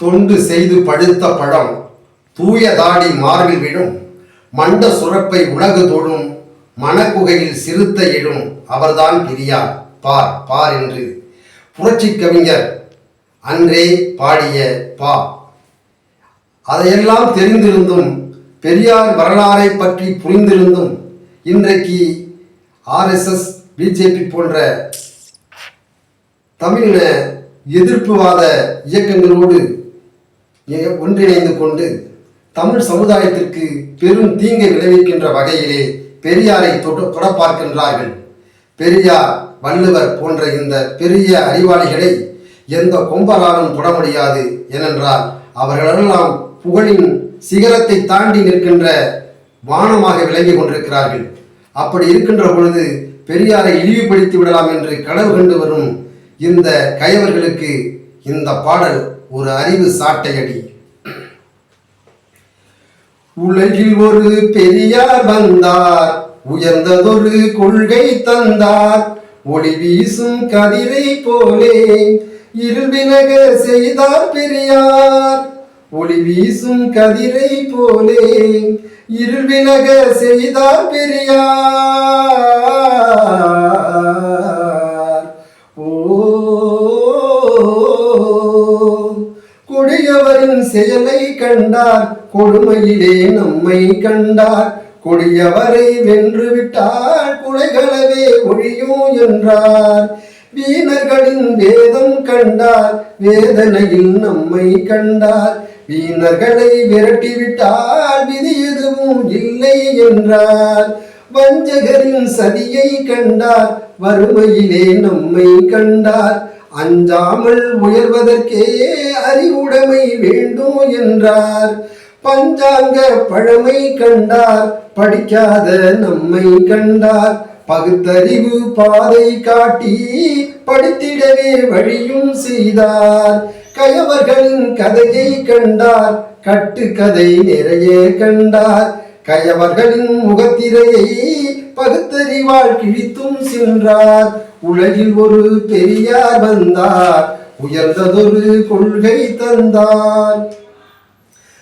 தொண்டு செய்து பழுத்த பழம் தூய தாடி மார்பில் விழும் மண்ட சுரப்பை உலகு தொழும் மனக்குகையில் சிறுத்த எழும் அவர்தான் பெரியார் பார் பார் என்று. புரட்சி கவிஞர் அன்றே பாடிய பா. அதையெல்லாம் தெரிந்திருந்தும் பெரியார் வரலாறை பற்றி புரிந்திருந்தும் இன்றைக்கு ஆர்எஸ்எஸ் பிஜேபி போன்ற தமிழின எதிர்ப்புவாத இயக்கங்களோடு ஒன்றிணைந்து கொண்டு தமிழ் சமுதாயத்திற்கு பெரும் தீங்கை விளைவிக்கின்ற வகையிலே பெரியாரை தொட தொட பார்க்கின்றார்கள் பெரியார் வள்ளுவர் போன்ற இந்த பெரிய அறிவாளிகளை எந்த கொம்பராலும் தொட முடியாது ஏனென்றால் அவர்களெல்லாம் புகழின் சிகரத்தை தாண்டி நிற்கின்ற வானமாக விளங்கி கொண்டிருக்கிறார்கள். அப்படி இருக்கின்ற பொழுது பெரியாரை இழிவுபடுத்தி விடலாம் என்று கனவு கண்டு வரும் இந்த கயவர்களுக்கு இந்த பாடல் ஒரு அறிவு சாட்டையடி. உலகில் ஒரு பெரியார் வந்தார் உயர்ந்ததொரு கொள்கை தந்தார் ஒளி வீசும் கதிரை போலே இருள்விலக செய்தார் பெரியார். ஒளி வீசும் கதிரை போலே இருள்விலக செய்தார் பெரியார். செயலை கண்டார் கொடுமையிலே நம்மை கண்டார். கொடியவரை வென்று விட்டார் குலைகளவே ஒழியும் என்றார். வீணர்களின் வேதம் கண்டார் வேதனையில் நம்மை கண்டார். வீணர்களை விரட்டிவிட்டால் விதி எதுவும் இல்லை என்றார். வஞ்சகரின் சதியை கண்டார் வறுமையிலே நம்மை கண்டார். அஞ்சாமல் உயர்வதற்கே அறிவுடைமை வேண்டும் என்றார். பஞ்சாங்க பழமை கண்டார் படிக்காத நம்மை கண்டார். பகுத்தறிவு பாதை காட்டி படித்திடவே வழியும் செய்தார். கயவர்களின் கதையை கண்டார் கட்டுக்கதை நிறைய கண்டார். கயவர்களின் முகத்திரையை பகுத்தறிவாள் கிழித்தும் சென்றார் உலகில் ஒரு பெரியார் வந்தார். உயர்ந்ததொரு கொள்கை தந்தார்.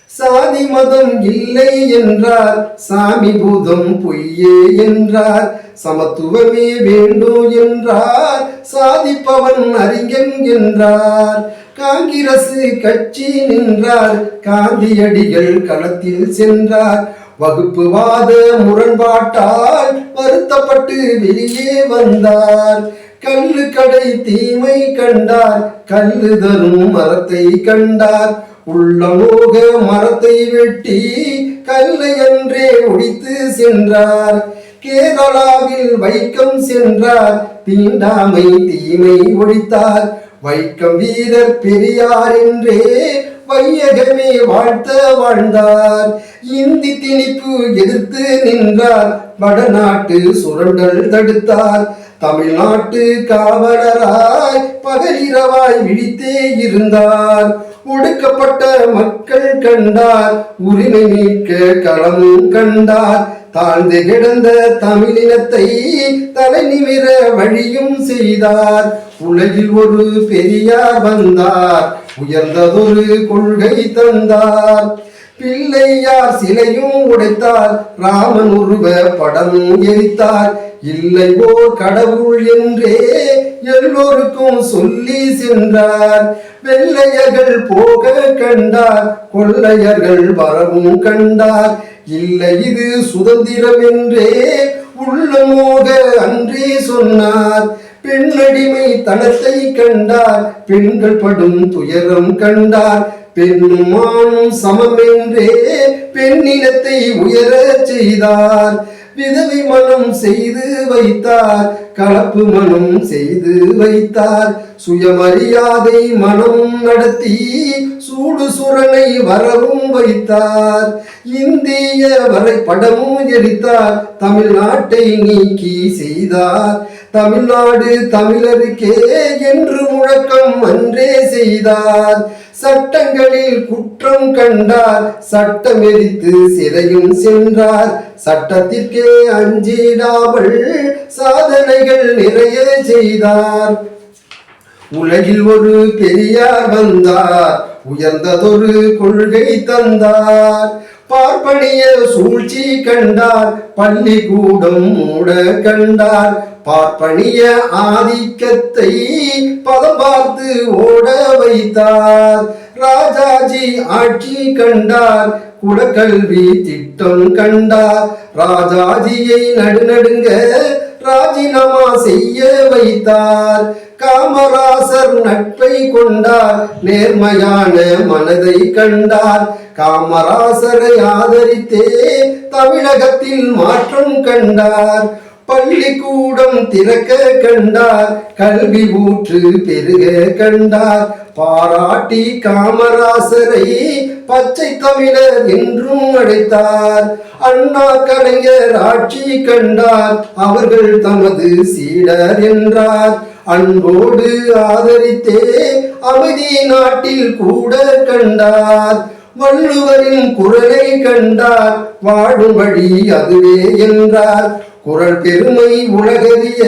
சாதி மதம் இல்லை என்றார். சாமி பூதம் பொய்யே என்றார். சமத்துவமே வேண்டும் என்றார். சாதிப்பவன் அறிஞன் என்றார். காங்கிரஸ் கட்சி நின்றார். காந்தியடிகள் களத்தில் சென்றார். வகுப்புவாத முரண்பாட்டால் வருத்தப்பட்டு வெளியே வந்தார். கல்லு கடை தீமை கண்டார். கல்லு தரும் மரத்தை கண்டார். உள்ளமோக மரத்தை வெட்டி கல்லை என்றே ஒடித்து சென்றார். கேரளாவில் வைக்கம் சென்றார். தீண்டாமை தீமை ஒழித்தார் வைக்கம் வீரர் பெரியார் என்றே வையகமே வாழ்த்த வாழ்ந்தார். இந்தி திணிப்பு எதிர்த்து நின்றார். வடநாட்டு சுரண்டல் தடுத்தார். தமிழ்நாட்டு காவலராய் பகலிரவாய் விழித்தே இருந்தார். ஒடுக்கப்பட்ட மக்கள் கண்டார். உரிமை மீட்க களம் கண்டார். தாழ்ந்து கிடந்த தமிழினத்தை தலை நிமிர வழியும் செய்தார். உலகில் ஒரு பெரியார் வந்தார். உயர்ந்ததொரு கொள்கை தந்தார். பிள்ளையார் சிலையும் உடைத்தார். ராமன் உருவ படமும் எரித்தார். இல்லை ஓர் கடவுள் என்றே எல்லோருக்கும் சொல்லி சென்றார். வெள்ளையர்கள் போக கண்டார். கொள்ளையர்கள் வரவும் கண்டார். இல்லை இது சுதந்திரம் என்றே உள்ளமோக அன்றே சொன்னார். பெண்ணடிமை தளத்தை கண்டார் பெண்கள் படும் துயரம் கண்டார். பெண்ணும் ஆணும் சமம் என்றே பெண்ணினத்தை உயரச் செய்தார். விதவை மனம் செய்து வைத்தார் கலப்பு மனம் செய்து வைத்தார். சுயமரியாதை மனம் நடத்தி சூடு சுரனை வரவும் வைத்தார். இந்திய வரைபடமும் எரித்தார் தமிழ்நாட்டை நீக்கி செய்தார். தமிழ்நாடு தமிழருக்கே என்று முழக்கம் அன்றே செய்தார். சட்டங்களில் குற்றம் கண்டார். சட்டம் எரித்து சிறையும் சென்றார். சட்டத்திற்கே அஞ்சிடாமல் சாதனைகள் நிறைய செய்தார். உலகில் ஒரு பெரியார் வந்தார். உயர்ந்ததொரு கொள்கை தந்தார். பார்ப்பனிய சூழ்ச்சி கண்டார் பள்ளிக்கூடம் மூட கண்டார். பார்ப்பனிய ஆதிக்கத்தை பதம் பார்த்து ஓட வைத்தார். ராஜாஜி ஆட்சி கண்டார் குலக்கல்வி திட்டம் கண்டார். ராஜாஜியை நடுநடுங்க ராஜினாமா செய்ய வைத்தார். காமராசர் நட்பை கொண்டார். நேர்மையான மனதை கண்டார். காமராசரை ஆதரித்தே தமிழகத்தில் மாற்றம் கண்டார். பள்ளிக்கூடம் திறக்க கண்டார் கல்வி ஊற்று பெருக கண்டார். பாராட்டி காமராசரை பச்சை தமிழர் என்றும் அழைத்தார். அண்ணா கலைஞர் ஆட்சி கண்டார் அவர்கள் தமது சீடர் என்றார். அன்போடு ஆதரித்தே அமைதி நாட்டில் கூட கண்டார். வள்ளுவரின் குரலை கண்டார் வாழும் வழி அதுவே என்றார். குரல் பெருமை உலகறிய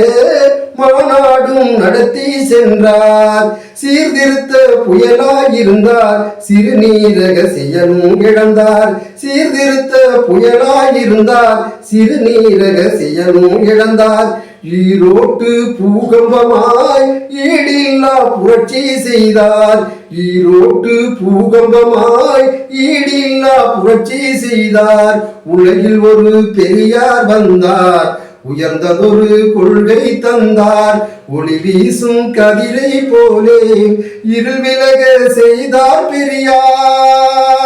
மாநாடும் நடத்தி சென்றார். சீர்திருத்த புயலாயிருந்தார் சிறுநீரக செயலும் இழந்தார். சீர்திருத்த புயலாயிருந்தார் சிறுநீரக செயலும் இழந்தார். ஈரோட்டு பூகம்பமாய் ஈடில்லா புரட்சி செய்தார் ஈரோட்டு பூகம்பமாய் ஈடில்லா புரட்சி செய்தார் உலகில் ஒரு பெரியார் வந்தார் உயர்ந்ததொரு கொள்கை தந்தார் ஒளி வீசும் கதிரை போலே இருள் விலக செய்தார் பெரியார்